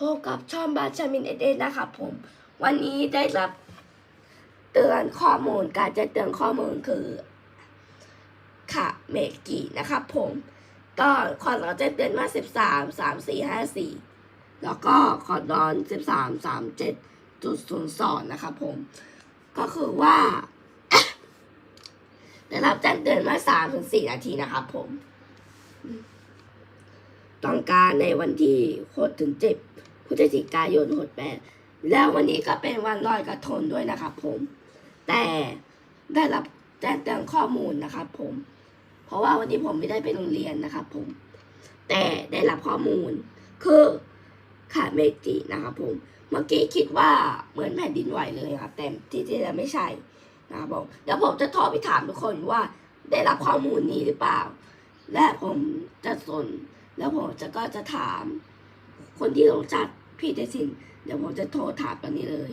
พบกับช่องบาชามินเอเดนนะครับผม วันนี้ได้รับเตือนข้อมูลการจะเตือนข้อมูลคือค่ะเมกินะครับผมก็ขอนอนจะเตือนว่าสิบสามสามสี่ห้าสี่แล้วก็ขอนอนสิบสามสามเจ็ดจุดศูนย์สองนะครับผม ก็คือว่าได้รับแจ้งเตือนมาสามถึงสี่นาทีนะครับผมต้องการในวันที่6ถึง7 พฤศจิกายน68แล้ววันนี้ก็เป็นวันลอยกระทงด้วยนะครับผม แต่ได้รับแจ้งเตือนข้อมูลนะครับผม เพราะว่าวันนี้ผมไม่ได้ไปโรงเรียนนะครับผม แต่ได้รับข้อมูล คือขาเมจินะครับผม เมื่อกี้คิดว่าเหมือนแผ่นดินไหวเลยครับ แต่ที่จริงแล้วไม่ใช่นะครับผมเดี๋ยวผมจะโทรไปถามทุกคนว่าได้รับข้อมูลนี้หรือเปล่า และผมจะสน แล้วผมจะก็จะถามคนที่ลงจัด พี่เจสินเดี๋ยวผมจะโทรถามตอนนี้เลย